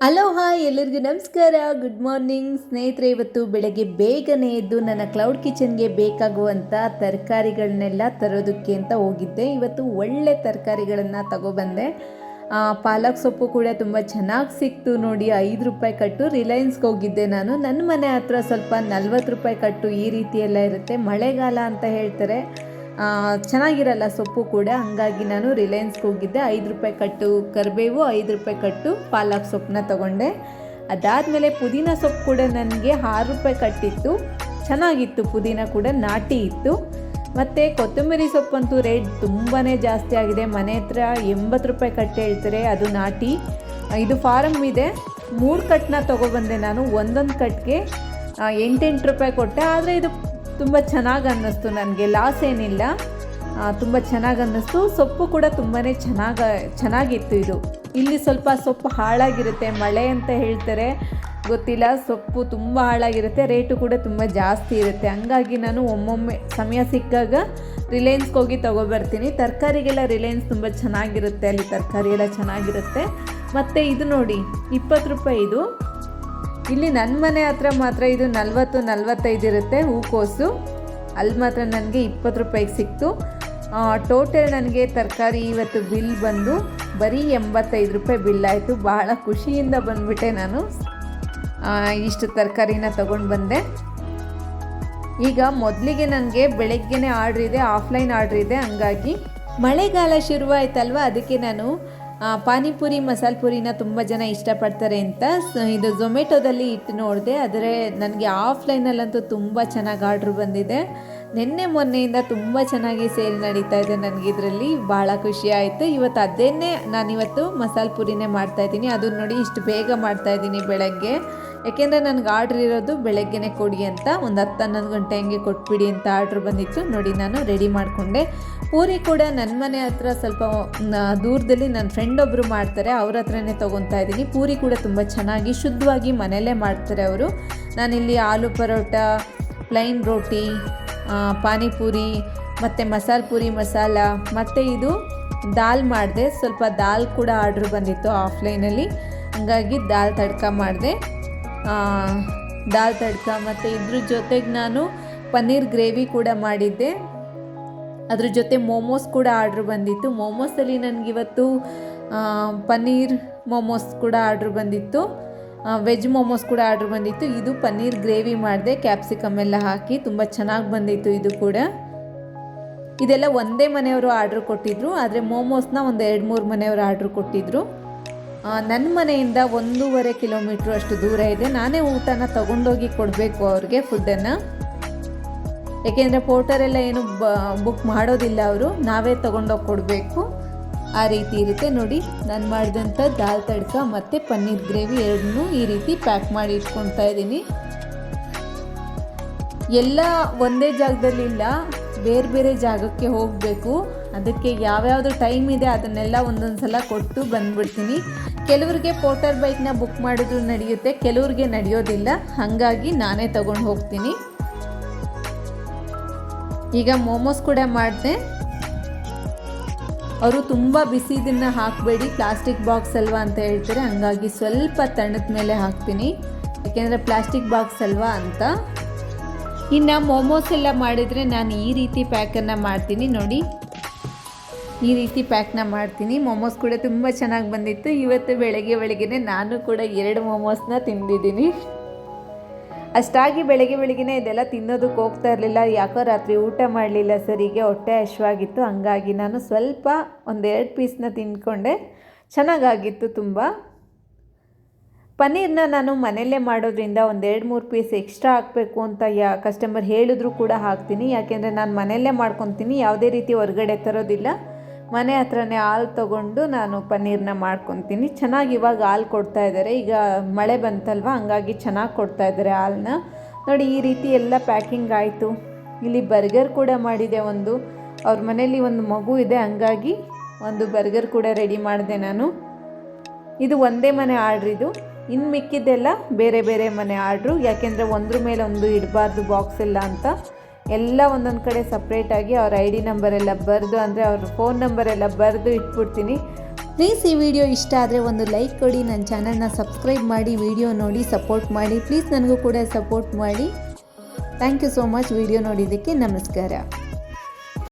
Hello, hi, ಎಲ್ಲರಿಗೂ ನಮಸ್ಕಾರ. Good morning ಸ್ನೇಹಿತರೆ. ಇವತ್ತು ಬೆಳಗ್ಗೆ ಬೇಗನೆ ಎದ್ದು ನನ್ನ ಕ್ಲೌಡ್ ಕಿಚನ್ಗೆ ಬೇಕಾಗುವಂಥ ತರಕಾರಿಗಳನ್ನೆಲ್ಲ ತರೋದಕ್ಕೆ ಅಂತ ಹೋಗಿದ್ದೆ. ಇವತ್ತು ಒಳ್ಳೆ ತರಕಾರಿಗಳನ್ನು ತಗೊಬಂದೆ. ಪಾಲಕ್ ಸೊಪ್ಪು ಕೂಡ ತುಂಬ ಚೆನ್ನಾಗಿ ಸಿಕ್ತು ನೋಡಿ. ಐದು ರೂಪಾಯಿ ಕಟ್ಟು ರಿಲಯನ್ಸ್ಗೆ ಹೋಗಿದ್ದೆ ನಾನು. ನನ್ನ ಮನೆ ಹತ್ರ ಸ್ವಲ್ಪ ನಲ್ವತ್ತು ರೂಪಾಯಿ ಕಟ್ಟು ಈ ರೀತಿಯೆಲ್ಲ ಇರುತ್ತೆ. ಮಳೆಗಾಲ ಅಂತ ಹೇಳ್ತಾರೆ. ಚೆನ್ನಾಗಿರಲ್ಲ ಸೊಪ್ಪು ಕೂಡ. ಹಂಗಾಗಿ ನಾನು ರಿಲಯನ್ಸ್ಗೆ ಹೋಗಿದ್ದೆ. ಐದು ರೂಪಾಯಿ ಕಟ್ಟು ಕರಿಬೇವು, ಐದು ರೂಪಾಯಿ ಕಟ್ಟು ಪಾಲಕ್ ಸೊಪ್ಪನ್ನ ತಗೊಂಡೆ. ಅದಾದಮೇಲೆ ಪುದೀನ ಸೊಪ್ಪು ಕೂಡ ನನಗೆ ಆರು ರೂಪಾಯಿ ಕಟ್ಟಿತ್ತು. ಚೆನ್ನಾಗಿತ್ತು, ಪುದೀನ ಕೂಡ ನಾಟಿ ಇತ್ತು. ಮತ್ತು ಕೊತ್ತಂಬರಿ ಸೊಪ್ಪಂತೂ ರೇಟ್ ತುಂಬಾ ಜಾಸ್ತಿ ಆಗಿದೆ. ಮನೆ ಹತ್ರ ಎಂಬತ್ತು ರೂಪಾಯಿ ಕಟ್ಟು ಹೇಳ್ತಾರೆ, ಅದು ನಾಟಿ. ಇದು ಫಾರಮ್ ಇದೆ. ಮೂರು ಕಟ್ನ ತೊಗೊಬಂದೆ ನಾನು. ಒಂದೊಂದು ಕಟ್ಗೆ ಎಂಟೆಂಟು ರೂಪಾಯಿ ಕೊಟ್ಟೆ. ಆದರೆ ಇದು ತುಂಬ ಚೆನ್ನಾಗಿ ಅನ್ನಿಸ್ತು ನನಗೆ. ಲಾಸ್ ಏನಿಲ್ಲ. ತುಂಬ ಚೆನ್ನಾಗಿ ಅನ್ನಿಸ್ತು. ಸೊಪ್ಪು ಕೂಡ ತುಂಬಾ ಚೆನ್ನಾಗಿ, ಚೆನ್ನಾಗಿತ್ತು ಇದು. ಇಲ್ಲಿ ಸ್ವಲ್ಪ ಸೊಪ್ಪು ಹಾಳಾಗಿರುತ್ತೆ. ಮಳೆ ಅಂತ ಹೇಳ್ತಾರೆ. ಗೊತ್ತಿಲ್ಲ. ಸೊಪ್ಪು ತುಂಬ ಹಾಳಾಗಿರುತ್ತೆ. ರೇಟು ಕೂಡ ತುಂಬ ಜಾಸ್ತಿ ಇರುತ್ತೆ. ಹಂಗಾಗಿ ನಾನು ಒಮ್ಮೊಮ್ಮೆ ಸಮಯ ಸಿಕ್ಕಾಗ ರಿಲಯನ್ಸ್ಗೆ ಹೋಗಿ ತೊಗೊಬರ್ತೀನಿ. ತರಕಾರಿಗೆಲ್ಲ ರಿಲಯನ್ಸ್ ತುಂಬ ಚೆನ್ನಾಗಿರುತ್ತೆ. ಅಲ್ಲಿ ತರಕಾರಿ ಎಲ್ಲ ಚೆನ್ನಾಗಿರುತ್ತೆ. ಮತ್ತು ಇದು ನೋಡಿ, ಇಪ್ಪತ್ತು ರೂಪಾಯಿ ಇದು. ಇಲ್ಲಿ ನನ್ನ ಮನೆ ಹತ್ರ ಮಾತ್ರ ಇದು ನಲ್ವತ್ತು, ನಲ್ವತ್ತೈದು ಇರುತ್ತೆ ಹೂಕೋಸು. ಅಲ್ಲಿ ಮಾತ್ರ ನನಗೆ ಇಪ್ಪತ್ತು ರೂಪಾಯಿಗೆ ಸಿಕ್ತು. ಟೋಟಲ್ ನನಗೆ ತರಕಾರಿ ಇವತ್ತು ಬಿಲ್ ಬಂದು ಬರೀ ಎಂಬತ್ತೈದು ರೂಪಾಯಿ ಬಿಲ್ ಆಯಿತು. ಬಹಳ ಖುಷಿಯಿಂದ ಬಂದುಬಿಟ್ಟೆ ನಾನು. ಇಷ್ಟು ತರಕಾರಿನ ತೊಗೊಂಡು ಬಂದೆ. ಈಗ ಮೊದಲಿಗೆ ನನಗೆ ಬೆಳಗ್ಗೆನೇ ಆರ್ಡ್ರ್ ಇದೆ ಆಫ್ಲೈನ್ ಆರ್ಡ್ರ್ ಇದೆ. ಹಂಗಾಗಿ ಮಳೆಗಾಲ ಶುರುವಾಯ್ತಲ್ವ? ಅದಕ್ಕೆ ನಾನು ಪಾನಿಪುರಿ, ಮಸಾಲ ಪುರಿನ ತುಂಬ ಜನ ಇಷ್ಟಪಡ್ತಾರೆ ಅಂತ. ಇದು ಝೊಮೆಟೊದಲ್ಲಿ ಇಟ್ಟು ನೋಡಿದೆ, ಆದರೆ ನನಗೆ ಆಫ್ಲೈನಲ್ಲಂತೂ ತುಂಬ ಚೆನ್ನಾಗಿ ಆರ್ಡ್ರ್ ಬಂದಿದೆ. ನಿನ್ನೆ ಮೊನ್ನೆಯಿಂದ ತುಂಬ ಚೆನ್ನಾಗಿ ಸೇಲ್ ನಡೀತಾ ಇದೆ ನನಗೆ ಇದರಲ್ಲಿ. ಭಾಳ ಖುಷಿ ಆಯಿತು. ಇವತ್ತು ಅದೇನೇ ನಾನಿವತ್ತು ಮಸಾಲ ಪುರಿನೇ ಮಾಡ್ತಾಯಿದ್ದೀನಿ ಅದನ್ನ ನೋಡಿ ಇಷ್ಟು ಬೇಗ ಮಾಡ್ತಾಯಿದ್ದೀನಿ ಬೆಳಗ್ಗೆ. ಯಾಕೆಂದರೆ ನನಗೆ ಆರ್ಡ್ರ್ ಇರೋದು ಬೆಳಗ್ಗೆನೇ ಕೊಡಿ ಅಂತ. ಒಂದು ಹತ್ತು ಹನ್ನೊಂದು ಗಂಟೆ ಹಂಗೆ ಕೊಟ್ಬಿಡಿ ಅಂತ ಆರ್ಡ್ರ್ ಬಂದಿತ್ತು. ನೋಡಿ, ನಾನು ರೆಡಿ ಮಾಡಿಕೊಂಡೆ. ಪೂರಿ ಕೂಡ ನನ್ನ ಮನೆ ಹತ್ರ ಸ್ವಲ್ಪ ದೂರದಲ್ಲಿ ನನ್ನ ಫ್ರೆಂಡ್ ಒಬ್ಬರು ಮಾಡ್ತಾರೆ. ಅವ್ರ ಹತ್ರನೇ ತೊಗೊತಾ ಇದ್ದೀನಿ. ಪೂರಿ ಕೂಡ ತುಂಬ ಚೆನ್ನಾಗಿ ಶುದ್ಧವಾಗಿ ಮನೆಯಲ್ಲೇ ಮಾಡ್ತಾರೆ ಅವರು. ನಾನಿಲ್ಲಿ ಆಲೂ ಪರೋಟ ಪ್ಲೈನ್ ರೋಟಿ ಪಾನಿಪೂರಿ, ಮತ್ತು ಮಸಾಲೆ ಪೂರಿ, ಮಸಾಲ. ಮತ್ತು ಇದು ದಾಲ್ ಮಾಡಿದೆ. ಸ್ವಲ್ಪ ದಾಲ್ ಕೂಡ ಆರ್ಡ್ರ್ ಬಂದಿತ್ತು ಆಫ್ಲೈನಲ್ಲಿ ಹಂಗಾಗಿ ದಾಲ್ ತಡ್ಕ ಮಾಡಿದೆ. ದಾಲ್ ತಡ್ಕ ಮತ್ತು ಇದ್ರ ಜೊತೆಗೆ ನಾನು ಪನ್ನೀರ್ ಗ್ರೇವಿ ಕೂಡ ಮಾಡಿದ್ದೆ. ಅದ್ರ ಜೊತೆ ಮೋಮೋಸ್ ಕೂಡ ಆರ್ಡ್ರ್ ಬಂದಿತ್ತು. ಮೋಮೋಸಲ್ಲಿ ನನಗಿವತ್ತು ಪನ್ನೀರ್ ಮೋಮೋಸ್ ಕೂಡ ಆರ್ಡ್ರ್ ಬಂದಿತ್ತು. ವೆಜ್ ಮೋಮೋಸ್ ಕೂಡ ಆರ್ಡ್ರ್ ಬಂದಿತ್ತು. ಇದು ಪನ್ನೀರ್ ಗ್ರೇವಿ ಮಾಡಿದೆ, ಕ್ಯಾಪ್ಸಿಕಮ್ ಎಲ್ಲ ಹಾಕಿ ತುಂಬ ಚೆನ್ನಾಗಿ ಬಂದಿತ್ತು ಇದು ಕೂಡ. ಇದೆಲ್ಲ ಒಂದೇ ಮನೆಯವರು ಆರ್ಡ್ರ್ ಕೊಟ್ಟಿದ್ರು, ಆದರೆ ಮೋಮೋಸ್ನ ಒಂದು ಎರಡು ಮೂರು ಮನೆಯವರು ಆರ್ಡ್ರ್ ಕೊಟ್ಟಿದ್ರು. ನನ್ನ ಮನೆಯಿಂದ ಒಂದೂವರೆ ಕಿಲೋಮೀಟ್ರ್ ಅಷ್ಟು ದೂರ ಇದೆ. ನಾನೇ ಊಟನ ತಗೊಂಡೋಗಿ ಕೊಡಬೇಕು ಅವ್ರಿಗೆ ಫುಡ್ಡನ್ನು ಯಾಕೆಂದರೆ ಪೋರ್ಟರೆಲ್ಲ ಏನು ಬ ಬುಕ್ ಮಾಡೋದಿಲ್ಲ ಅವರು. ನಾವೇ ತಗೊಂಡೋಗಿ ಕೊಡಬೇಕು. ಆ ರೀತಿ ಇರುತ್ತೆ ನೋಡಿ, ನಾನು ಮಾಡಿದಂಥ ದಾಲ್ ತಡ್ಕ ಮತ್ತು ಪನ್ನೀರ್ ಗ್ರೇವಿ ಎರಡನ್ನೂ ಈ ರೀತಿ ಪ್ಯಾಕ್ ಮಾಡಿ ಇಟ್ಕೊತಾ ಇದ್ದೀನಿ. ಎಲ್ಲ ಒಂದೇ ಜಾಗದಲ್ಲಿ ಇಲ್ಲ ಬೇರೆ ಬೇರೆ ಜಾಗಕ್ಕೆ ಹೋಗಬೇಕು. ಅದಕ್ಕೆ ಯಾವ್ಯಾವುದು ಟೈಮ್ ಇದೆ ಅದನ್ನೆಲ್ಲ ಒಂದೊಂದು ಸಲ ಕೊಟ್ಟು ಬಂದ್ಬಿಡ್ತೀನಿ. ಕೆಲವ್ರಿಗೆ ಪೋಟರ್ ಬೈಕ್ನ ಬುಕ್ ಮಾಡಿದ್ರು ನಡೆಯುತ್ತೆ, ಕೆಲವ್ರಿಗೆ ನಡೆಯೋದಿಲ್ಲ. ಹಾಗಾಗಿ ನಾನೇ ತಗೊಂಡು ಹೋಗ್ತೀನಿ. ಈಗ ಮೋಮೋಸ್ ಕೂಡ ಮಾಡಿದೆ. ಅವರು ತುಂಬ ಬಿಸಿದನ್ನು ಹಾಕಬೇಡಿ ಪ್ಲಾಸ್ಟಿಕ್ ಬಾಕ್ಸ್ ಅಲ್ವಾ ಅಂತ ಹೇಳ್ತಾರೆ. ಹಂಗಾಗಿ ಸ್ವಲ್ಪ ತಣ್ಣದ ಮೇಲೆ ಹಾಕ್ತೀನಿ. ಯಾಕೆಂದರೆ ಪ್ಲಾಸ್ಟಿಕ್ ಬಾಕ್ಸ್ ಅಲ್ವಾ ಅಂತ. ಇನ್ನು ಮೋಮೋಸ್ ಎಲ್ಲ ಮಾಡಿದರೆ ನಾನು ಈ ರೀತಿ ಪ್ಯಾಕನ್ನು ಮಾಡ್ತೀನಿ ನೋಡಿ. ಈ ರೀತಿ ಪ್ಯಾಕ್ನ ಮಾಡ್ತೀನಿ. ಮೋಮೋಸ್ ಕೂಡ ತುಂಬ ಚೆನ್ನಾಗಿ ಬಂದಿತ್ತು. ಇವತ್ತು ಬೆಳಗ್ಗೆ ಬೆಳಗ್ಗೆ ನಾನು ಕೂಡ ಎರಡು ಮೊಮೋಸ್ನ ತಿಂದಿದ್ದೀನಿ. ಅಷ್ಟಾಗಿ ಬೆಳಗ್ಗೆ ಬೆಳಗ್ಗೆ ಇದೆಲ್ಲ ತಿನ್ನೋದಕ್ಕೆ ಹೋಗ್ತಾ ಇರಲಿಲ್ಲ. ಯಾಕೋ ರಾತ್ರಿ ಊಟ ಮಾಡಲಿಲ್ಲ ಸರಿಗೆ. ಹೊಟ್ಟೆ ಹಶ್ವಾಗಿತ್ತು ಹಂಗಾಗಿ ನಾನು ಸ್ವಲ್ಪ ಒಂದೆರಡು ಪೀಸ್ನ ತಿಂದ್ಕೊಂಡೆ. ಚೆನ್ನಾಗಾಗಿತ್ತು ತುಂಬ. ಪನ್ನೀರ್ನ ನಾನು ಮನೆಯಲ್ಲೇ ಮಾಡೋದ್ರಿಂದ ಒಂದು ಎರಡು ಮೂರು ಪೀಸ್ ಎಕ್ಸ್ಟ್ರಾ ಹಾಕಬೇಕು ಅಂತ ಯಾ ಕಸ್ಟಮರ್ ಹೇಳಿದ್ರು ಕೂಡ ಹಾಕ್ತೀನಿ. ಯಾಕೆಂದರೆ ನಾನು ಮನೆಯಲ್ಲೇ ಮಾಡ್ಕೊತೀನಿ. ಯಾವುದೇ ರೀತಿ ಹೊರಗಡೆ ತರೋದಿಲ್ಲ. ಮನೆ ಹತ್ರನೇ ಹಾಲು ತೊಗೊಂಡು ನಾನು ಪನ್ನೀರ್ನ ಮಾಡ್ಕೊತೀನಿ. ಚೆನ್ನಾಗಿ ಇವಾಗ ಹಾಲು ಕೊಡ್ತಾ ಇದ್ದಾರೆ ಈಗ ಮಳೆ ಬಂತಲ್ವ? ಹಂಗಾಗಿ ಚೆನ್ನಾಗಿ ಕೊಡ್ತಾ ಇದ್ದಾರೆ ಹಾಲನ್ನ ನೋಡಿ, ಈ ರೀತಿ ಎಲ್ಲ ಪ್ಯಾಕಿಂಗ್ ಆಯಿತು. ಇಲ್ಲಿ ಬರ್ಗರ್ ಕೂಡ ಮಾಡಿದೆ ಒಂದು. ಅವ್ರ ಮನೇಲಿ ಒಂದು ಮಗು ಇದೆ. ಹಂಗಾಗಿ ಒಂದು ಬರ್ಗರ್ ಕೂಡ ರೆಡಿ ಮಾಡಿದೆ ನಾನು. ಇದು ಒಂದೇ ಮನೆ ಆರ್ಡ್ರ್ ಇದು. ಇನ್ನು ಮಿಕ್ಕಿದ್ದೆಲ್ಲ ಬೇರೆ ಬೇರೆ ಮನೆ ಆರ್ಡ್ರು ಯಾಕೆಂದರೆ ಒಂದ್ರ ಮೇಲೆ ಒಂದು ಇಡಬಾರ್ದು ಬಾಕ್ಸ್ ಎಲ್ಲ ಅಂತ. ಎಲ್ಲ ಒಂದೊಂದು ಕಡೆ ಸಪ್ರೇಟಾಗಿ ಅವ್ರ ಐ ಡಿ ನಂಬರೆಲ್ಲ ಬರೆದು, ಅಂದರೆ ಅವ್ರ ಫೋನ್ ನಂಬರೆಲ್ಲ ಬರೆದು ಇಟ್ಬಿಡ್ತೀನಿ. ಪ್ಲೀಸ್ ಈ ವಿಡಿಯೋ ಇಷ್ಟ ಆದರೆ ಒಂದು ಲೈಕ್ ಕೊಡಿ ನನ್ನ ಚಾನಲ್ನ ಸಬ್ಸ್ಕ್ರೈಬ್ ಮಾಡಿ ವಿಡಿಯೋ ನೋಡಿ ಸಪೋರ್ಟ್ ಮಾಡಿ. ಪ್ಲೀಸ್ ನನಗೂ ಕೂಡ ಸಪೋರ್ಟ್ ಮಾಡಿ. Thank you so much video ನೋಡಿದ್ದಕ್ಕೆ ನಮಸ್ಕಾರ.